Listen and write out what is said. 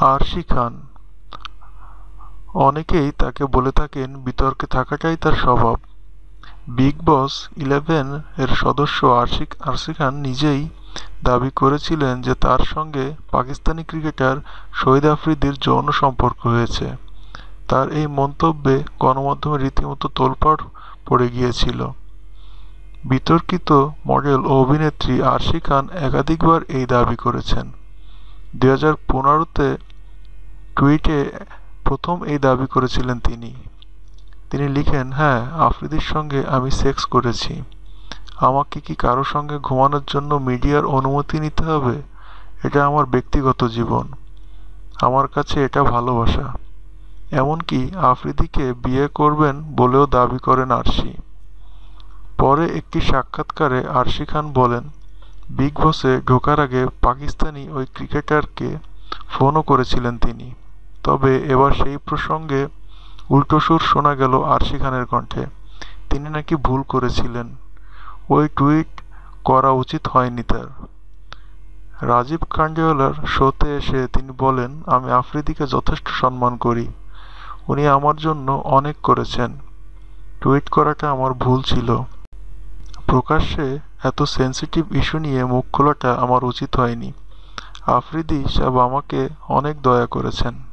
আরশি খান। অনেকেই তাকে বলে থাকেন, বিতর্কে থাকাটাই তার স্বভাব। বিগ বস ইলেভেন এর সদস্য আরশিক আরশি খান নিজেই দাবি করেছিলেন যে তার সঙ্গে পাকিস্তানি ক্রিকেটার শহীদ আফ্রিদির যৌন সম্পর্ক হয়েছে। তার এই মন্তব্যে গণমাধ্যমে রীতিমতো তোলপাড় পড়ে গিয়েছিল। বিতর্কিত মডেল ও অভিনেত্রী আরশি খান একাধিকবার এই দাবি করেছেন। দু হাজার পনেরোতে টুইটে প্রথম এই দাবি করেছিলেন তিনি। তিনি লিখেন হ্যাঁ আফ্রিদির সঙ্গে আমি সেক্স করেছি। আমাকে কি কারও সঙ্গে ঘুমানোর জন্য মিডিয়ার অনুমতি নিতে হবে? এটা আমার ব্যক্তিগত জীবন। আমার কাছে এটা ভালোবাসা। এমনকি আফ্রিদিকে বিয়ে করবেন বলেও দাবি করেন আরশি পরে একটি সাক্ষাৎকারে আরশি খান বলেন, বিগ বসে ঢোকার আগে পাকিস্তানি ওই ক্রিকেটারকে ফোনও করেছিলেন তিনি। তবে এবার সেই প্রসঙ্গে উল্টো সুর শোনা গেল আরশি খানের কণ্ঠে। তিনি নাকি ভুল করেছিলেন। ওই টুইট করা উচিত হয়নি তার। রাজীব খান্ডেওয়ালার শোতে এসে তিনি বলেন, আমি আফ্রিদিকে যথেষ্ট সম্মান করি। উনি আমার জন্য অনেক করেছেন। টুইট করাটা আমার ভুল ছিল। প্রকাশ্যে এত সেন্সিটিভ ইস্যু নিয়ে মুখ খোলাটা আমার উচিত হয়নি। আফ্রিদি সাহেব আমাকে অনেক দয়া করেছেন।